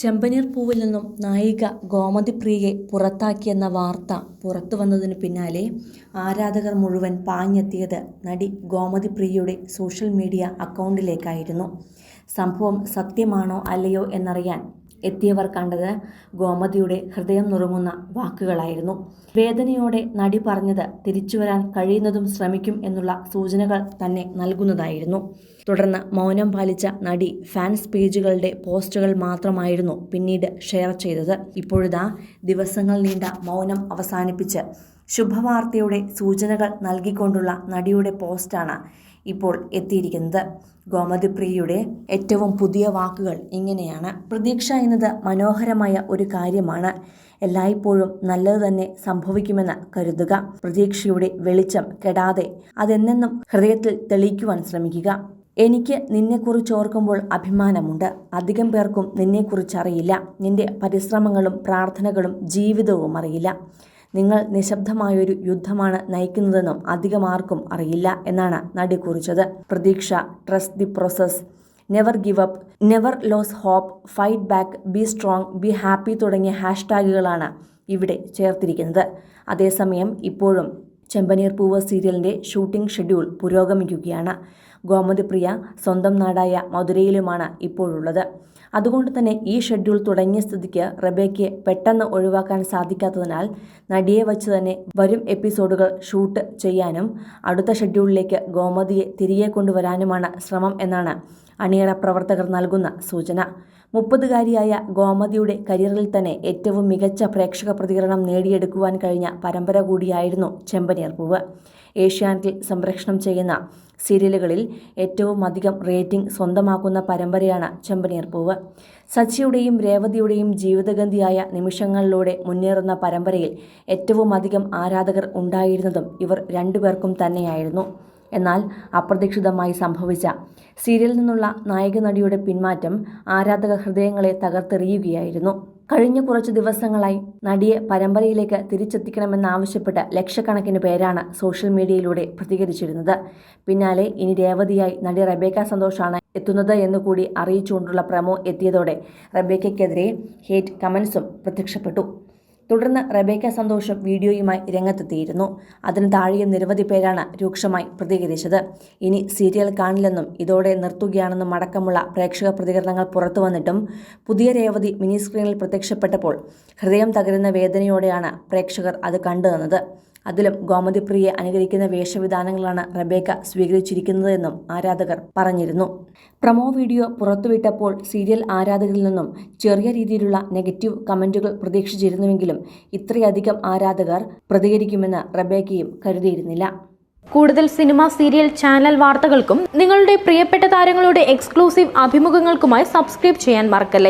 ചെമ്പനീർ പൂവിൽ നിന്നും നായിക ഗോമതി പ്രിയയെ പുറത്താക്കിയെന്ന വാർത്ത പുറത്തു വന്നതിന് പിന്നാലെ ആരാധകർ മുഴുവൻ പാഞ്ഞെത്തിയത് നടി ഗോമതി പ്രിയയുടെ സോഷ്യൽ മീഡിയ അക്കൗണ്ടിലേക്കായിരുന്നു. സംഭവം സത്യമാണോ അല്ലയോ എന്നറിയാൻ എത്തിയവർ കണ്ടത് ഗോമതിയുടെ ഹൃദയം നുറുങ്ങുന്ന വാക്കുകളായിരുന്നു. വേദനയോടെ നടി പറഞ്ഞത് തിരിച്ചു വരാൻ കഴിയുന്നതും ശ്രമിക്കും എന്നുള്ള സൂചനകൾ തന്നെ നൽകുന്നതായിരുന്നു. തുടർന്ന് മൗനം പാലിച്ച നടി ഫാൻസ് പേജുകളുടെ പോസ്റ്റുകൾ മാത്രമായിരുന്നു പിന്നീട് ഷെയർ ചെയ്തത്. ഇപ്പോഴിതാ ദിവസങ്ങൾ നീണ്ട മൗനം അവസാനിപ്പിച്ച് ശുഭവാർത്തയുടെ സൂചനകൾ നൽകിക്കൊണ്ടുള്ള നടിയുടെ പോസ്റ്റാണ് ഇപ്പോൾ എത്തിയിരിക്കുന്നത്. ഗോമതി പ്രിയയുടെ ഏറ്റവും പുതിയ വാക്കുകൾ ഇങ്ങനെയാണ്. പ്രതീക്ഷ എന്നത് മനോഹരമായ ഒരു കാര്യമാണ്. എല്ലായ്പ്പോഴും നല്ലത് തന്നെ സംഭവിക്കുമെന്ന് കരുതുക. പ്രതീക്ഷയുടെ വെളിച്ചം കെടാതെ അതെന്നെന്നും ഹൃദയത്തിൽ തെളിയിക്കുവാൻ ശ്രമിക്കുക. എനിക്ക് നിന്നെക്കുറിച്ച് ഓർക്കുമ്പോൾ അഭിമാനമുണ്ട്. അധികം പേർക്കും നിന്നെക്കുറിച്ച് അറിയില്ല. നിന്റെ പരിശ്രമങ്ങളും പ്രാർത്ഥനകളും ജീവിതവും അറിയില്ല. നിങ്ങൾ നിശബ്ദമായൊരു യുദ്ധമാണ് നയിക്കുന്നതെന്നും അധികം ആർക്കും അറിയില്ല എന്നാണ് നടി കുറിച്ചത്. പ്രതീക്ഷ trust the process never give up never lose hope fight back be strong be happy തുടങ്ങിയ ഹാഷ്ടാഗുകളാണ് ഇവിടെ ചേർത്തിരിക്കുന്നത്. അതേസമയം ഇപ്പോഴും ചെമ്പനീർ പൂവ് സീരിയലിന്റെ ഷൂട്ടിംഗ് ഷെഡ്യൂൾ പുരോഗമിക്കുകയാണ്. ഗോമതി പ്രിയ സ്വന്തം നാടായ മധുരയിലുമാണ് ഇപ്പോഴുള്ളത്. അതുകൊണ്ട് തന്നെ ഈ ഷെഡ്യൂൾ തുടങ്ങിയ സ്ഥിതിക്ക് റബേക്കയെ പെട്ടെന്ന് ഒഴിവാക്കാൻ സാധിക്കാത്തതിനാൽ നടിയെ വച്ച് തന്നെ വരും എപ്പിസോഡുകൾ ഷൂട്ട് ചെയ്യാനും അടുത്ത ഷെഡ്യൂളിലേക്ക് ഗോമതിയെ തിരികെ കൊണ്ടുവരാനുമാണ് ശ്രമം എന്നാണ് അണിയറ പ്രവർത്തകർ നൽകുന്ന സൂചന. മുപ്പതുകാരിയായ ഗോമതിയുടെ കരിയറിൽ തന്നെ ഏറ്റവും മികച്ച പ്രേക്ഷക പ്രതികരണം നേടിയെടുക്കുവാൻ കഴിഞ്ഞ പരമ്പര കൂടിയായിരുന്നു ചെമ്പനീർപ്പൂവ് ഏഷ്യാനെറ്റിൽ സംപ്രേഷണം ചെയ്യുന്ന സീരിയലുകളിൽ ഏറ്റവും അധികം റേറ്റിംഗ് സ്വന്തമാക്കുന്ന പരമ്പരയാണ് ചെമ്പനീർ പൂവ്. സച്ചിയുടെയും രേവതിയുടെയും ജീവിതഗന്ധിയായ നിമിഷങ്ങളിലൂടെ മുന്നേറുന്ന പരമ്പരയിൽ ഏറ്റവും അധികം ആരാധകർ ഉണ്ടായിരുന്നതും ഇവർ രണ്ടുപേർക്കും തന്നെയായിരുന്നു. എന്നാൽ അപ്രതീക്ഷിതമായി സംഭവിച്ച സീരിയലിൽ നിന്നുള്ള നായിക നടിയുടെ പിന്മാറ്റം ആരാധക ഹൃദയങ്ങളെ തകർത്തെറിയുകയായിരുന്നു. കഴിഞ്ഞ കുറച്ച് ദിവസങ്ങളായി നടിയെ പരമ്പരയിലേക്ക് തിരിച്ചെത്തിക്കണമെന്നാവശ്യപ്പെട്ട് ലക്ഷക്കണക്കിന് പേരാണ് സോഷ്യൽ മീഡിയയിലൂടെ പ്രതികരിച്ചിരുന്നത്. പിന്നാലെ ഇനി രേവതിയായി നടി റബേക്ക സന്തോഷാണ് എത്തുന്നത് എന്നുകൂടി അറിയിച്ചുകൊണ്ടുള്ള പ്രമോ എത്തിയതോടെ റബേക്കയ്ക്കെതിരെ ഹേറ്റ് കമൻസും പ്രത്യക്ഷപ്പെട്ടു. തുടർന്ന് റബേക്ക സന്തോഷം വീഡിയോയുമായി രംഗത്തെത്തിയിരുന്നു. അതിന് താഴെയും നിരവധി പേരാണ് രൂക്ഷമായി പ്രതികരിച്ചത്. ഇനി സീരിയൽ കാണില്ലെന്നും ഇതോടെ നിർത്തുകയാണെന്നും അടക്കമുള്ള പ്രേക്ഷക പ്രതികരണങ്ങൾ പുറത്തു വന്നിട്ടും പുതിയ രേവതി മിനി സ്ക്രീനിൽ പ്രത്യക്ഷപ്പെട്ടപ്പോൾ ഹൃദയം തകരുന്ന വേദനയോടെയാണ് പ്രേക്ഷകർ അത് കണ്ടുതന്നത് അതിലും ഗോമതിപ്രിയെ അനുകരിക്കുന്ന വേഷവിധാനങ്ങളാണ് റബേക്ക സ്വീകരിച്ചിരിക്കുന്നതെന്നും ആരാധകർ പറഞ്ഞിരുന്നു. പ്രമോ വീഡിയോ പുറത്തുവിട്ടപ്പോൾ സീരിയൽ ആരാധകരിൽ നിന്നും ചെറിയ രീതിയിലുള്ള നെഗറ്റീവ് കമന്റുകൾ പ്രതീക്ഷിച്ചിരുന്നുവെങ്കിലും ഇത്രയധികം ആരാധകർ പ്രതികരിക്കുമെന്ന് റബേക്കയും കരുതിയിരുന്നില്ല. കൂടുതൽ സിനിമ സീരിയൽ ചാനൽ വാർത്തകൾക്കും നിങ്ങളുടെ പ്രിയപ്പെട്ട താരങ്ങളുടെ എക്സ്ക്ലൂസീവ് അഭിമുഖങ്ങൾക്കുമായി സബ്സ്ക്രൈബ് ചെയ്യാൻ മറക്കല്ലേ?